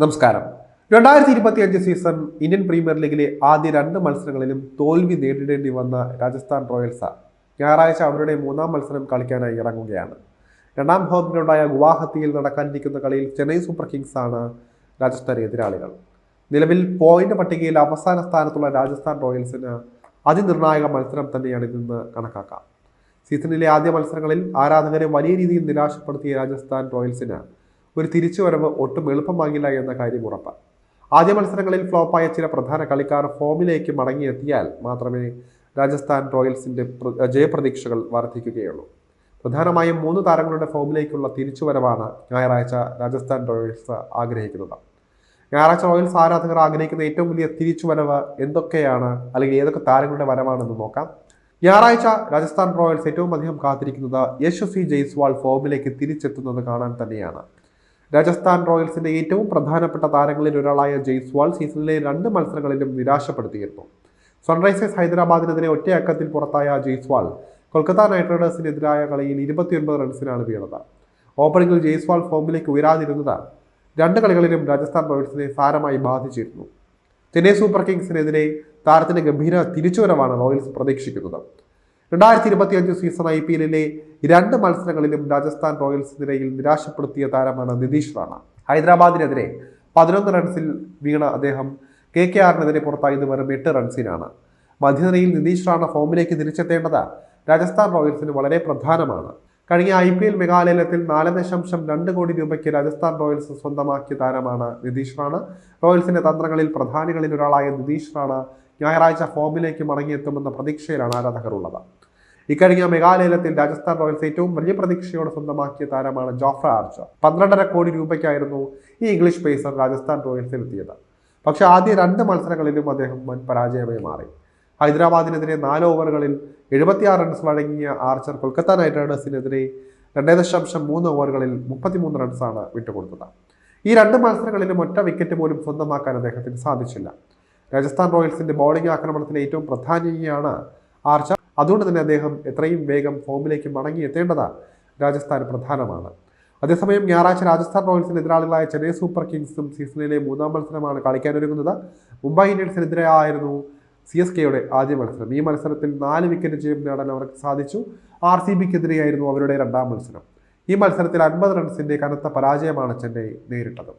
നമസ്കാരം. രണ്ടായിരത്തി ഇരുപത്തി അഞ്ച് സീസൺ ഇന്ത്യൻ പ്രീമിയർ ലീഗിലെ ആദ്യ രണ്ട് മത്സരങ്ങളിലും തോൽവി നേരിടേണ്ടി വന്ന രാജസ്ഥാൻ റോയൽസ് ഞായറാഴ്ച അവരുടെ മൂന്നാം മത്സരം കളിക്കാനായി ഇറങ്ങുകയാണ്. രണ്ടാം ഭാഗത്തിലുണ്ടായ ഗുവാഹത്തിയിൽ നടക്കാനിരിക്കുന്ന കളിയിൽ ചെന്നൈ സൂപ്പർ കിങ്സ് ആണ് രാജസ്ഥാൻ എതിരാളികൾ. നിലവിൽ പോയിന്റ് പട്ടികയിൽ അവസാന സ്ഥാനത്തുള്ള രാജസ്ഥാൻ റോയൽസിന് അതിനിർണായക മത്സരം തന്നെയാണ് ഇതെന്ന് കണക്കാക്കാം. സീസണിലെ ആദ്യ മത്സരങ്ങളിൽ ആരാധകരെ വലിയ രീതിയിൽ നിരാശപ്പെടുത്തിയ രാജസ്ഥാൻ റോയൽസിന് ഒരു തിരിച്ചുവരവ് ഒട്ടും എളുപ്പമാകില്ല എന്ന കാര്യം ഉറപ്പ് ആദ്യ മത്സരങ്ങളിൽ ഫ്ലോപ്പായ ചില പ്രധാന കളിക്കാർ ഫോമിലേക്ക് മടങ്ങിയെത്തിയാൽ മാത്രമേ രാജസ്ഥാൻ റോയൽസിന്റെ ജയപ്രതീക്ഷകൾ വർദ്ധിക്കുകയുള്ളൂ. പ്രധാനമായും മൂന്ന് താരങ്ങളുടെ ഫോമിലേക്കുള്ള തിരിച്ചുവരവാണ് ഞായറാഴ്ച രാജസ്ഥാൻ റോയൽസ് ആഗ്രഹിക്കുന്നത്. ഞായറാഴ്ച റോയൽസ് ആരാധകർ ആഗ്രഹിക്കുന്ന ഏറ്റവും വലിയ തിരിച്ചുവരവ് എന്തൊക്കെയാണ്? അല്ലെങ്കിൽ ഏതൊക്കെ താരങ്ങളുടെ വരവാണെന്ന് നോക്കാം. ഞായറാഴ്ച രാജസ്ഥാൻ റോയൽസ് ഏറ്റവും അധികം കാത്തിരിക്കുന്നത് യശസ്വി ജയ്സ്വാൾ ഫോമിലേക്ക് തിരിച്ചെത്തുന്നത് കാണാൻ തന്നെയാണ്. രാജസ്ഥാൻ റോയൽസിന്റെ ഏറ്റവും പ്രധാനപ്പെട്ട താരങ്ങളിൽ ഒരാളായ ജയ്സ്വാൾ സീസണിലെ രണ്ട് മത്സരങ്ങളിലും നിരാശപ്പെടുത്തിയിരുന്നു. സൺറൈസേഴ്സ് ഹൈദരാബാദിനെതിരെ ഒറ്റയക്കത്തിൽ പുറത്തായ ജയ്സ്വാൾ കൊൽക്കത്ത നൈറ്റ് റൈഡേഴ്സിനെതിരായ കളിയിൽ ഇരുപത്തിയൊൻപത് റൺസിനാണ് വീണത്. ഓപ്പണിംഗിൽ ജയ്സ്വാൾ ഫോമിലേക്ക് ഉയരാതിരുന്നത് രണ്ട് കളികളിലും രാജസ്ഥാൻ റോയൽസിനെ സാരമായി ബാധിച്ചിരുന്നു. ചെന്നൈ സൂപ്പർ കിങ്സിനെതിരെ താരത്തിന്റെ ഗംഭീര തിരിച്ചുവരവാണ് റോയൽസ് പ്രതീക്ഷിക്കുന്നത്. രണ്ടായിരത്തി ഇരുപത്തി അഞ്ച് സീസൺ ഐ പി എല്ലിലെ രണ്ട് മത്സരങ്ങളിലും രാജസ്ഥാൻ റോയൽസ് നിരയിൽ നിരാശപ്പെടുത്തിയ താരമാണ് നിതീഷ് റാണ. ഹൈദരാബാദിനെതിരെ പതിനൊന്ന് റൺസിൽ വീണ അദ്ദേഹം കെ കെ ആറിനെതിരെ പുറത്തായത് വെറും എട്ട് റൺസിനാണ്. മധ്യനിരയിൽ നിതീഷ് റാണ ഫോമിലേക്ക് തിരിച്ചെത്തേണ്ടത് രാജസ്ഥാൻ റോയൽസിന് വളരെ പ്രധാനമാണ്. കഴിഞ്ഞ ഐ പി എൽ മെഗാലയത്തിൽ നാല് ദശാംശം രണ്ട് കോടി രൂപയ്ക്ക് രാജസ്ഥാൻ റോയൽസ് സ്വന്തമാക്കിയ താരമാണ് നിതീഷ് റാണ. റോയൽസിന്റെ തന്ത്രങ്ങളിൽ പ്രധാനികളിൽ ഒരാളായ നിതീഷ് റാണ ഞായറാഴ്ച ഫോമിലേക്ക് മടങ്ങിയെത്തുമെന്ന പ്രതീക്ഷയിലാണ് ആരാധകർ ഉള്ളത് ഇക്കഴിഞ്ഞ മേഘാലയത്തിൽ രാജസ്ഥാൻ റോയൽസ് ഏറ്റവും വലിയ പ്രതീക്ഷയോടെ സ്വന്തമാക്കിയ താരമാണ് ജോഫ്ര ആർച്ചർ. പന്ത്രണ്ടര കോടി രൂപയ്ക്കായിരുന്നു ഈ ഇംഗ്ലീഷ് പേസർ രാജസ്ഥാൻ റോയൽസിൽ എത്തിയത് പക്ഷെ ആദ്യ രണ്ട് മത്സരങ്ങളിലും അദ്ദേഹം വൻ പരാജയമായി മാറി. ഹൈദരാബാദിനെതിരെ നാല് ഓവറുകളിൽ എഴുപത്തിയാറ് റൺസ് വഴങ്ങിയ ആർച്ചർ കൊൽക്കത്ത നൈറ്റ് റൈഡേഴ്സിനെതിരെ രണ്ടേ ദശാംശം മൂന്ന് ഓവറുകളിൽ മുപ്പത്തിമൂന്ന് റൺസാണ് വിട്ടുകൊടുത്തത്. ഈ രണ്ട് മത്സരങ്ങളിലും ഒറ്റ വിക്കറ്റ് പോലും സ്വന്തമാക്കാൻ അദ്ദേഹത്തിന് സാധിച്ചില്ല. രാജസ്ഥാൻ റോയൽസിന്റെ ബൗളിംഗ് ആക്രമണത്തിലെ ഏറ്റവും പ്രധാനിയാണ് ആർച്ചർ. അതുകൊണ്ട് തന്നെ അദ്ദേഹം എത്രയും വേഗം ഫോമിലേക്ക് മടങ്ങി എത്തേണ്ടത് രാജസ്ഥാൻ പ്രധാനമാണ്. അതേസമയം ഞായറാഴ്ച രാജസ്ഥാൻ റോയൽസിന് എതിരാളികളായ ചെന്നൈ സൂപ്പർ കിങ്സും സീസണിലെ മൂന്നാം മത്സരമാണ് കളിക്കാനൊരുങ്ങുന്നത്. മുംബൈ ഇന്ത്യൻസിനെതിരെ ആയിരുന്നു സി എസ് കെയുടെ ആദ്യ മത്സരം. ഈ മത്സരത്തിൽ നാല് വിക്കറ്റ് ജയം നേടാൻ അവർക്ക് സാധിച്ചു. ആർ സി ബിക്കെതിരെയായിരുന്നു അവരുടെ രണ്ടാം മത്സരം. ഈ മത്സരത്തിൽ അൻപത് റൺസിന്റെ കനത്ത പരാജയമാണ് ചെന്നൈ നേരിട്ടത്.